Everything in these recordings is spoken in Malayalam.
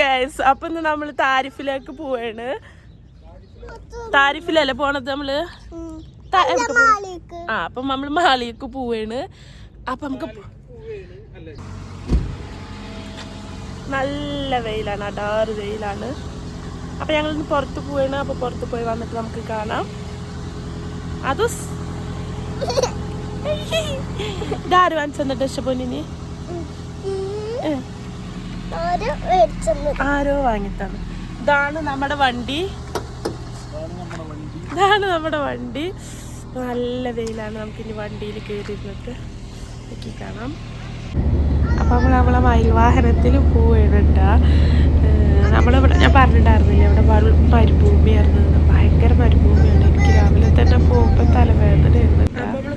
ഗൈസ് അപ്പൊ ഇന്ന് നമ്മൾ താരിഫിലേക്ക് പോവാണ്. താരിഫിലല്ലേ പോണത് നമ്മൾ? ആ അപ്പൊ നമ്മൾ മാളിക്ക് പോവാണ്. അപ്പൊ നമുക്ക് നല്ല വെയിലാണ് അടാറ് വെയിലാണ്. അപ്പൊ ഞങ്ങൾ ഇന്ന് പുറത്ത് പോവാണ്. അപ്പൊ പുറത്ത് പോയി വന്നിട്ട് നമുക്ക് കാണാം. അതുസ് ഇതാര് വാങ്ങിച്ചെന്നിട്ട് ഇഷ്ടപ്പൊന്നിന് ആരോ വാങ്ങിത്തന്നു. ഇതാണ് നമ്മുടെ വണ്ടി. ഇതാണ് നമ്മുടെ വണ്ടി. നല്ല വെയിലാണ് നമുക്ക് ഇനി വണ്ടിയിൽ കയറിയിരുന്നിട്ട്. നോക്കി കാണാം. അപ്പം നമ്മൾ നമ്മളെ മയിൽ വാഹനത്തിൽ പോവുകയാണ് നമ്മളിവിടെ ഞാൻ പറഞ്ഞിട്ടുണ്ടായിരുന്നില്ല ഇവിടെ മരുഭൂമിയായിരുന്നു. ഭയങ്കര മരുഭൂമിയാണ്. എനിക്ക് രാവിലെ തന്നെ പോകുമ്പോൾ തലവേദനയായിരുന്നു.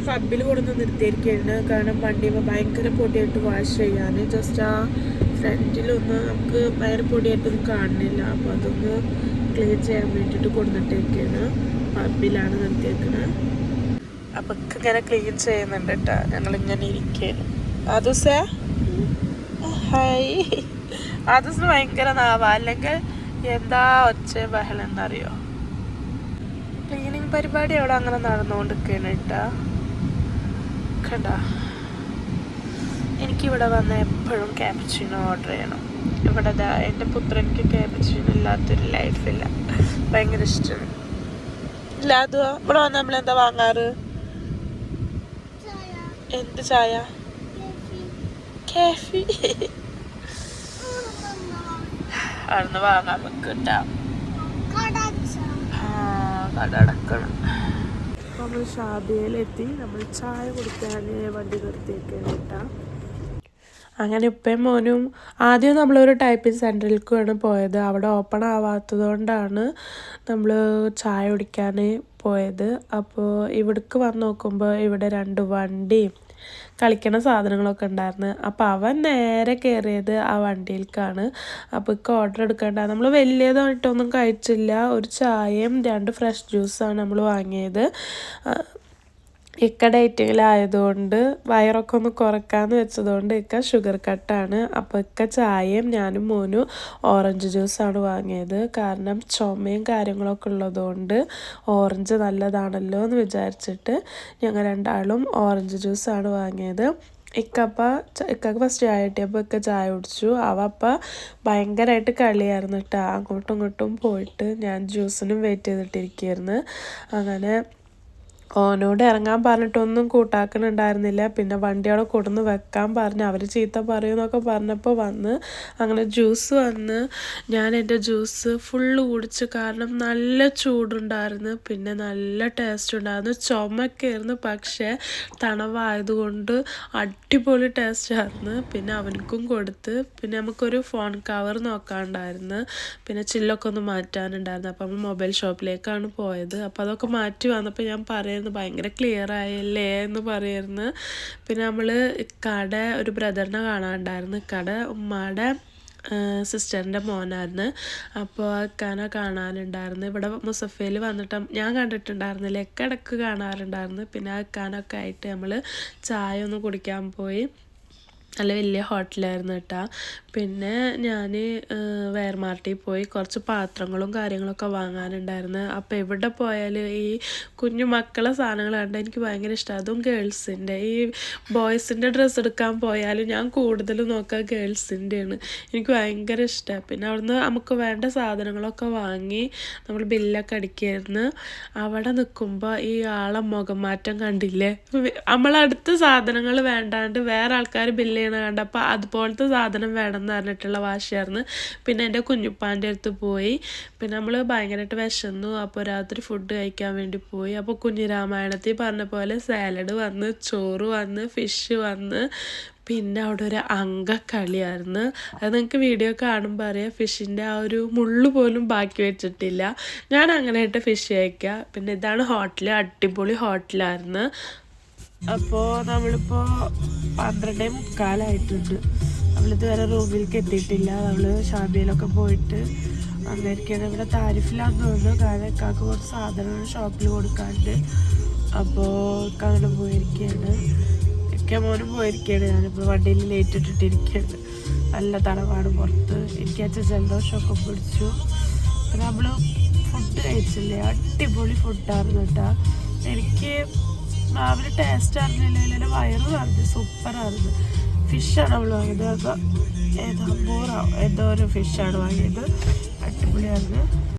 അപ്പോൾ കൊണ്ടുവന്ന് നിർത്തിയിരിക്കുകയാണ്. കാരണം വണ്ടിയുമ്പോൾ ഭയങ്കര പൊടിയായിട്ട് വാഷ് ചെയ്യാൻ ജസ്റ്റ് ആ ഫ്രണ്ടിലൊന്ന് നമുക്ക് ഭയങ്കര പൊടിയായിട്ടൊന്നും കാണുന്നില്ല. അപ്പോൾ അതൊന്ന് ക്ലീൻ ചെയ്യാൻ വേണ്ടിയിട്ട് കൊണ്ടുവന്നിട്ടേക്കാണ്. പബ്ബിലാണ് നിർത്തിയേക്കണത് അപ്പൊ ഇങ്ങനെ ക്ലീൻ ചെയ്യുന്നുണ്ട് കേട്ടോ ഞങ്ങൾ ഇങ്ങനെ ഇരിക്കുകയാണ്. അതുസേ ഹായ് ആദൂസിന് ഭയങ്കര നാവ. അല്ലെങ്കിൽ എന്താ ഒച്ച ബഹളം എന്നറിയോ? ക്ലീനിങ് പരിപാടി അവിടെ അങ്ങനെ നടന്നുകൊണ്ടിരിക്കുകയാണ് കേട്ടാ കണ്ട. എനിക്കിവിടെ വന്ന എപ്പോഴും ക്യാപ്ച്ചിനോ ഓർഡർ ചെയ്യണം. ഇവിടെ ദാ എന്റെ പുത്രനിക്ക് ക്യാപ്ച്ചിനോ ഇല്ലാത്തൊരു ലൈഫില്ല ഭയങ്കര ഇഷ്ടമാണ് ഇല്ല അത് ഇവിടെ വന്ന് നമ്മൾ എന്താ വാങ്ങാറ്? എന്ത് ചായ? കാഫി. അവിടുന്ന് വാങ്ങാൻ വെക്കട്ടാ കട അടക്കണം. നമ്മൾ ഷാബിയയിലെത്തി നമ്മൾ ചായ കുടിക്കാൻ വണ്ടി നിർത്തിയിട്ടുണ്ട് കേട്ടോ. അങ്ങനെ ഇപ്പം മോനും ആദ്യം നമ്മളൊരു ടൈപ്പിംഗ് സെന്ററിലേക്കാണ് പോയത്. അവിടെ ഓപ്പൺ ആവാത്തത് കൊണ്ടാണ് നമ്മൾ ചായ കുടിക്കാൻ പോയത്. അപ്പോൾ ഇവിടേക്ക് വന്ന് നോക്കുമ്പോൾ ഇവിടെ രണ്ട് വണ്ടിയും കളിക്കണ സാധനങ്ങളൊക്കെ ഉണ്ടായിരുന്നു. അപ്പോൾ അവൻ നേരെ കയറിയത് ആ വണ്ടിയിലേക്കാണ്. അപ്പോൾ ഇക്ക് ഓർഡർ എടുക്കേണ്ട. നമ്മൾ വലിയതായിട്ടൊന്നും കഴിച്ചില്ല. ഒരു ചായയും രണ്ട് ഫ്രഷ് ജ്യൂസാണ് നമ്മൾ വാങ്ങിയത്. ഇക്ക ഡേറ്റിങ്ങിലായതുകൊണ്ട് വയറൊക്കെ ഒന്ന് കുറക്കാമെന്ന് വെച്ചതുകൊണ്ട് ഇക്ക ഷുഗർ കട്ടാണ് അപ്പോൾ ഇക്ക ചായയും ഞാനും മോനും ഓറഞ്ച് ജ്യൂസാണ് വാങ്ങിയത്. കാരണം ചുമയും കാര്യങ്ങളൊക്കെ ഉള്ളതുകൊണ്ട് ഓറഞ്ച് നല്ലതാണല്ലോ എന്ന് വിചാരിച്ചിട്ട് ഞങ്ങൾ രണ്ടാളും ഓറഞ്ച് ജ്യൂസാണ് വാങ്ങിയത്. ഇക്കപ്പ ഇക്കക്ക് ഫസ്റ്റ് ചായ കിട്ടിയപ്പോൾ ഇക്ക ചായ കുടിച്ചു. അവ അപ്പം ഭയങ്കരമായിട്ട് കളിയായിരുന്നു കേട്ടോ അങ്ങോട്ടും ഇങ്ങോട്ടും പോയിട്ട് ഞാൻ ജ്യൂസിനും വെയിറ്റ് ചെയ്തിട്ടിരിക്കുകയായിരുന്നു അങ്ങനെ ഓനോട് ഇറങ്ങാൻ പറഞ്ഞിട്ടൊന്നും കൂട്ടാക്കണുണ്ടായിരുന്നില്ല. പിന്നെ വണ്ടി അവിടെ കൊടുന്ന് വെക്കാൻ പറഞ്ഞ്. അവർ ചീത്ത പറയുമെന്നൊക്കെ പറഞ്ഞപ്പോൾ വന്ന് അങ്ങനെ ജ്യൂസ് വന്ന് ഞാൻ എന്റെ ജ്യൂസ് ഫുള്ള് കുടിച്ചു കാരണം നല്ല ചൂടുണ്ടായിരുന്നു. പിന്നെ നല്ല ടേസ്റ്റ് ഉണ്ടായിരുന്നു. ചുമക്കായിരുന്നു പക്ഷേ തണവായതുകൊണ്ട് അടിപൊളി ടേസ്റ്റ് ആയിരുന്നു. പിന്നെ അവനക്കും കൊടുത്ത്. പിന്നെ നമുക്കൊരു ഫോൺ കവർ നോക്കാണ്ടായിരുന്നു പിന്നെ ചില്ലൊക്കെ ഒന്ന് മാറ്റാനുണ്ടായിരുന്നു. അപ്പം നമ്മൾ മൊബൈൽ ഷോപ്പിലേക്കാണ് പോയത്. അപ്പോൾ അതൊക്കെ മാറ്റി വന്നപ്പോൾ ഞാൻ പറയുന്നത് ഭയങ്കര ക്ലിയർ ആയല്ലേ എന്ന് പറയുന്നു. പിന്നെ നമ്മൾ കട ഒരു ബ്രദറിനെ കാണാനുണ്ടായിരുന്നു. കട ഉമ്മയുടെ സിസ്റ്ററിന്റെ മോനായിരുന്നു. അപ്പോൾ ഇക്കാനെ കാണാനുണ്ടായിരുന്നു. ഇവിടെ മുസഫയിൽ വന്നിട്ട് ഞാൻ കണ്ടിട്ടുണ്ടായിരുന്നില്ല. ഇടയ്ക്ക് കാണാറുണ്ടായിരുന്നു. പിന്നെ ആ ഇക്കാനൊക്കെ ആയിട്ട് നമ്മൾ ചായ ഒന്ന് കുടിക്കാൻ പോയി. നല്ല വലിയ ഹോട്ടലായിരുന്നു കേട്ടോ. പിന്നെ ഞാൻ വേർമാർട്ടിൽ പോയി കുറച്ച് പാത്രങ്ങളും കാര്യങ്ങളൊക്കെ വാങ്ങാനുണ്ടായിരുന്നു. അപ്പോൾ എവിടെ പോയാലും ഈ കുഞ്ഞു മക്കളെ സാധനങ്ങൾ കണ്ടാൽ എനിക്ക് ഭയങ്കര ഇഷ്ടമാണ് അതും ഗേൾസിന്റെ ഈ ബോയ്സിന്റെ ഡ്രസ്സ് എടുക്കാൻ പോയാലും ഞാൻ കൂടുതലും നോക്കുക ഗേൾസിന്റെയാണ് എനിക്ക് ഭയങ്കര ഇഷ്ടമാണ് പിന്നെ അവിടുന്ന് നമുക്ക് വേണ്ട സാധനങ്ങളൊക്കെ വാങ്ങി നമ്മൾ ബില്ലൊക്കെ അടിക്കായിരുന്നു. അവിടെ നിൽക്കുമ്പോൾ ഈ ആളെ മുഖം മാറ്റം കണ്ടില്ലേ? നമ്മളടുത്ത സാധനങ്ങൾ വേണ്ടാണ്ട് വേറെ ആൾക്കാർ ബില്ല് ചെയ്യണ കണ്ടപ്പോൾ അതുപോലത്തെ സാധനം വേണം എന്ന് പറഞ്ഞിട്ടുള്ള വാശിയായിരുന്നു. പിന്നെ എന്റെ കുഞ്ഞുപ്പാന്റെ അടുത്ത് പോയി. പിന്നെ നമ്മൾ ഭയങ്കരമായിട്ട് വിശന്നു. അപ്പോൾ രാത്രി ഫുഡ് കഴിക്കാൻ വേണ്ടി പോയി. അപ്പോൾ കുഞ്ഞിരാമായണത്തിൽ പറഞ്ഞ പോലെ സാലഡ് വന്ന് ചോറ് വന്ന് ഫിഷ് വന്ന്. പിന്നെ അവിടെ ഒരു അങ്കക്കളിയായിരുന്നു. അത് നിങ്ങൾക്ക് വീഡിയോ കാണുമ്പോൾ അറിയാം. ഫിഷിന്റെ ആ ഒരു മുള്ളു പോലും ബാക്കി വെച്ചിട്ടില്ല. ഞാൻ അങ്ങനെയായിട്ട് ഫിഷ് കഴിക്കുക. പിന്നെ ഇതാണ് ഹോട്ടൽ അടിപൊളി ഹോട്ടലായിരുന്നു അപ്പോൾ നമ്മളിപ്പോൾ പന്ത്രണ്ടേ മുക്കാലായിട്ടുണ്ട്. നമ്മളിതുവരെ റൂമിലേക്ക് എത്തിയിട്ടില്ല. നമ്മൾ ഷാബിയിലൊക്കെ പോയിട്ട് വന്നിരിക്കുകയാണ് ഇവിടെ താരിഫിലാന്ന് തോന്നുന്നു. കാരണം ഇക്കാക്ക് കുറച്ച് സാധനങ്ങൾ ഷോപ്പിൽ കൊടുക്കാണ്ട് അപ്പോ ഇക്ക അങ്ങനെ പോയിരിക്കുകയാണ് ഇക്ക മോനും പോയിരിക്കുകയാണ് ഞാനിപ്പോൾ വണ്ടിയിൽ ലേറ്റ് ഇട്ടിട്ടിരിക്കുകയാണ് നല്ല തണവാണ് പുറത്ത്. എനിക്ക് അച്ഛൻ ജലദോഷമൊക്കെ പിടിച്ചു. നമ്മൾ ഫുഡ് കഴിച്ചില്ലേ? അടിപൊളി ഫുഡായിരുന്നു കേട്ടോ. എനിക്ക് മാവിന് ടേസ്റ്റ് അറിഞ്ഞില്ല. എന്റെ വയറ് നിറഞ്ഞു. സൂപ്പറായിരുന്നു ഫിഷാണ് അവൾ വാങ്ങിയത്. അപ്പോൾ ഏതാ ബോറാവും എന്തോ ഒരു ഫിഷാണ് വാങ്ങിയത്. അടിപൊളിയായിരുന്നു